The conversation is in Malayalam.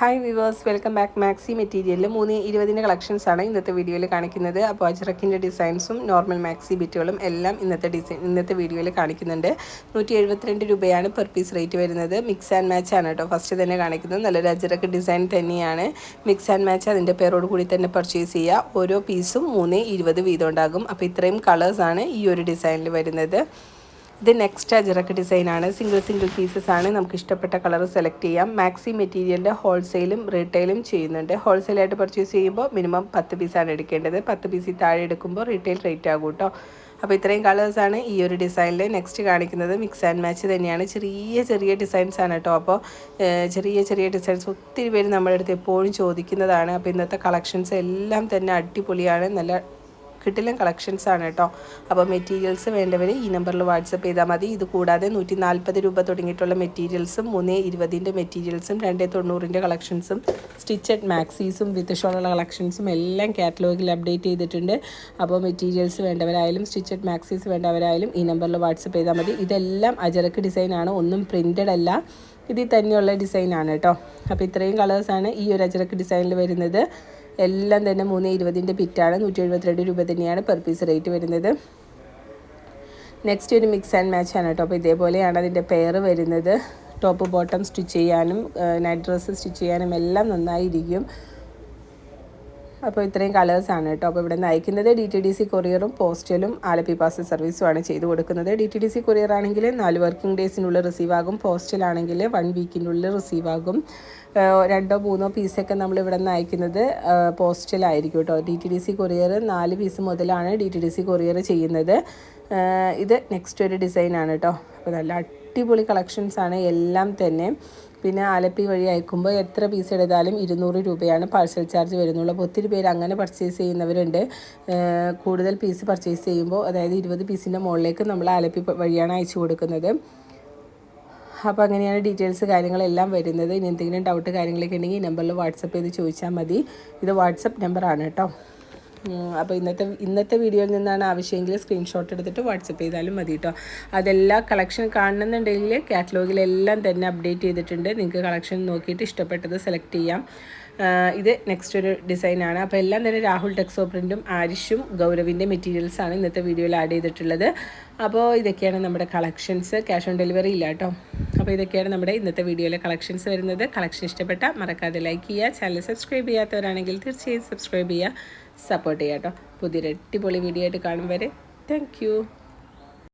Hi viewers welcome back maxi മെറ്റീരിയലിൽ മൂന്ന് ഇരുപതിന്റെ കളക്ഷൻസ് ആണ് ഇന്നത്തെ വീഡിയോയിൽ കാണിക്കുന്നത്. അപ്പോൾ അജ്രക്കിന്റെ ഡിസൈൻസും നോർമൽ മാക്സി ബിറ്റുകളും എല്ലാം ഇന്നത്തെ ഡിസൈൻ ഇന്നത്തെ വീഡിയോയിൽ കാണിക്കുന്നുണ്ട്. നൂറ്റി എഴുപത്തിരണ്ട് രൂപയാണ് പെർ പീസ് റേറ്റ് വരുന്നത്. മിക്സ് ആൻഡ് മാച്ച് ആണ് കേട്ടോ ഫസ്റ്റ് തന്നെ കാണിക്കുന്നത്. നല്ലൊരു അജ്രക്ക് ഡിസൈൻ തന്നെയാണ്. മിക്സ് ആൻഡ് മാച്ച് അതിന്റെ പേരോട് കൂടി തന്നെ പർച്ചേസ് ചെയ്യുക ഓരോ പീസും മൂന്ന് ഇരുപത് വീതം ഉണ്ടാകും. അപ്പോൾ ഇത്രയും കളേഴ്സാണ് ഈ ഒരു ഡിസൈനിൽ വരുന്നത്. ഇത് നെക്സ്റ്റ് അജിറക്ക് ഡിസൈനാണ് സിംഗിൾ സിംഗിൾ പീസസ് ആണ്. നമുക്ക് ഇഷ്ടപ്പെട്ട കളർ സെലക്ട് ചെയ്യാം. മാക്സി മെറ്റീരിയലിന്റെ ഹോൾസെയിലും റീറ്റെയിലും ചെയ്യുന്നുണ്ട്. ഹോൾസെയിലായിട്ട് പർച്ചേസ് ചെയ്യുമ്പോൾ മിനിമം പത്ത് പീസാണ് എടുക്കേണ്ടത്. പത്ത് പീസിൽ താഴെ എടുക്കുമ്പോൾ റീറ്റെയിൽ റേറ്റ് ആകും കേട്ടോ അപ്പോൾ ഇത്രയും കളേഴ്സാണ് ഈ ഒരു ഡിസൈനിൽ നെക്സ്റ്റ് കാണിക്കുന്നത്. മിക്സ് ആൻഡ് മാച്ച് തന്നെയാണ്. ചെറിയ ചെറിയ ഡിസൈൻസ് ആണ് കേട്ടോ അപ്പോൾ ചെറിയ ചെറിയ ഡിസൈൻസ് ഒത്തിരി പേര് നമ്മുടെ അടുത്ത് എപ്പോഴും ചോദിക്കുന്നതാണ്. അപ്പോൾ ഇന്നത്തെ കളക്ഷൻസ് എല്ലാം തന്നെ അടിപൊളിയാണ്. നല്ല കിട്ടിലും കളക്ഷൻസ് ആണ് കേട്ടോ. അപ്പോൾ മെറ്റീരിയൽസ് വേണ്ടവർ ഈ നമ്പറിൽ വാട്സപ്പ് ചെയ്താൽ മതി. ഇത് കൂടാതെ നൂറ്റി നാൽപ്പത് രൂപ തുടങ്ങിയിട്ടുള്ള മെറ്റീരിയൽസും മൂന്ന് ഇരുപതിന്റെ മെറ്റീരിയൽസും രണ്ട് തൊണ്ണൂറിന്റെ കളക്ഷൻസും സ്റ്റിച്ചഡ് മാക്സീസും വിത്ത് ഷോളുള്ള കളക്ഷൻസും എല്ലാം കാറ്റലോഗിൽ അപ്ഡേറ്റ് ചെയ്തിട്ടുണ്ട്. അപ്പോൾ മെറ്റീരിയൽസ് വേണ്ടവരായാലും സ്റ്റിച്ചഡ് മാക്സീസ് വേണ്ടവരായാലും ഈ നമ്പറിൽ വാട്സപ്പ് ചെയ്താൽ മതി. ഇതെല്ലാം അജറക്ക് ഡിസൈനാണ് ഒന്നും പ്രിന്റഡ് അല്ല. ഇതിൽ തന്നെയുള്ള ഡിസൈനാണ് കേട്ടോ. അപ്പോൾ ഇത്രയും കളേഴ്സാണ് ഈ ഒരു അജറക്ക് ഡിസൈനിൽ വരുന്നത്. എല്ലാം തന്നെ മൂന്ന് ഇരുപതിന്റെ പിറ്റാണ്. നൂറ്റി എഴുപത്തിരണ്ട് രൂപ തന്നെയാണ് പെർ പീസ് റേറ്റ് വരുന്നത്. നെക്സ്റ്റ് ഒരു മിക്സ് ആൻഡ് മാച്ച് ആണ് കേട്ടോ. അപ്പോൾ ഇതേപോലെയാണ് അതിന്റെ പെയർ വരുന്നത്. ടോപ്പ് ബോട്ടം സ്റ്റിച്ച് ചെയ്യാനും നൈറ്റ് ഡ്രസ്സ് സ്റ്റിച്ച് ചെയ്യാനും എല്ലാം നന്നായിരിക്കും. അപ്പോൾ ഇത്രയും കളേഴ്സാണ് കേട്ടോ. അപ്പോൾ ഇവിടെ നിന്ന് അയക്കുന്നത് ഡി ടി ഡി സി കൊറിയറും പോസ്റ്റലും ആലപ്പി പാസ് സർവീസുമാണ് ചെയ്തു കൊടുക്കുന്നത്. D T D C courier ആണെങ്കിൽ നാല് വർക്കിംഗ് ഡേയ്സിനുള്ളിൽ റിസീവ് ആകും. പോസ്റ്റലാണെങ്കിൽ വൺ വീക്കിനുള്ളിൽ റിസീവ് ആകും. രണ്ടോ മൂന്നോ പീസൊക്കെ നമ്മൾ ഇവിടെ നിന്ന് അയക്കുന്നത് പോസ്റ്റലായിരിക്കും കേട്ടോ. D T D C courier നാല് പീസ് മുതലാണ് D T D C courier ചെയ്യുന്നത്. ഇത് നെക്സ്റ്റ് ഒരു ഡിസൈനാണ് കേട്ടോ. അപ്പോൾ നല്ല അടിപൊളി കളക്ഷൻസാണ് എല്ലാം തന്നെ പിന്നെ ആലപ്പി വഴി അയക്കുമ്പോൾ എത്ര പീസ് എടുത്താലും ഇരുന്നൂറ് രൂപയാണ് പാർസൽ ചാർജ് വരുന്നുള്ളൂ. അപ്പോൾ ഒത്തിരി പേര് അങ്ങനെ പർച്ചേസ് ചെയ്യുന്നവരുണ്ട്. കൂടുതൽ പീസ് പർച്ചേസ് ചെയ്യുമ്പോൾ അതായത് ഇരുപത് പീസിന്റെ മുകളിലേക്ക് നമ്മൾ ആലപ്പി വഴിയാണ് അയച്ചു കൊടുക്കുന്നത്. അപ്പോൾ അങ്ങനെയാണ് ഡീറ്റെയിൽസ് കാര്യങ്ങളെല്ലാം വരുന്നത്. ഇനി എന്തെങ്കിലും ഡൗട്ട് കാര്യങ്ങളൊക്കെ ഉണ്ടെങ്കിൽ ഈ നമ്പറിൽ വാട്സപ്പ് ചെയ്ത് ചോദിച്ചാൽ മതി. ഇത് വാട്സപ്പ് നമ്പറാണ് കേട്ടോ. അപ്പോൾ ഇന്നത്തെ ഇന്നത്തെ വീഡിയോയിൽ നിന്നാണ് ആവശ്യമെങ്കിൽ സ്ക്രീൻഷോട്ട് എടുത്തിട്ട് വാട്സപ്പ് ചെയ്താലും മതി കേട്ടോ അതെല്ലാം കളക്ഷൻ കാണണമെന്നുണ്ടെങ്കിൽ കാറ്റലോഗിലെല്ലാം തന്നെ അപ്ഡേറ്റ് ചെയ്തിട്ടുണ്ട്. നിങ്ങൾക്ക് കളക്ഷൻ നോക്കിയിട്ട് ഇഷ്ടപ്പെട്ടത് സെലക്ട് ചെയ്യാം. ഇത് നെക്സ്റ്റ് ഒരു ഡിസൈനാണ് അപ്പോൾ എല്ലാം തന്നെ രാഹുൽ ടെക്സോ പ്രിന്റും ആരിഷും ഗൗരവിന്റെ മെറ്റീരിയൽസാണ് ഇന്നത്തെ വീഡിയോയിൽ ആഡ് ചെയ്തിട്ടുള്ളത്. അപ്പോൾ ഇതൊക്കെയാണ് നമ്മുടെ കളക്ഷൻസ് ക്യാഷ് ഓൺ ഡെലിവറി ഇല്ല കേട്ടോ അപ്പോൾ ഇതൊക്കെയാണ് നമ്മുടെ ഇന്നത്തെ വീഡിയോയിലെ കളക്ഷൻസ് വരുന്നത്. കളക്ഷൻ ഇഷ്ടപ്പെട്ട മറക്കാതെ ലൈക്ക് ചെയ്യുക. ചാനൽ സബ്സ്ക്രൈബ് ചെയ്യാത്തവരാണെങ്കിൽ തീർച്ചയായും സബ്സ്ക്രൈബ് ചെയ്യുക. സപ്പോർട്ട് ചെയ്യാം കേട്ടോ. പുതിയൊരു അടിപൊളി വീഡിയോ ആയിട്ട് കാണും വരെ. താങ്ക്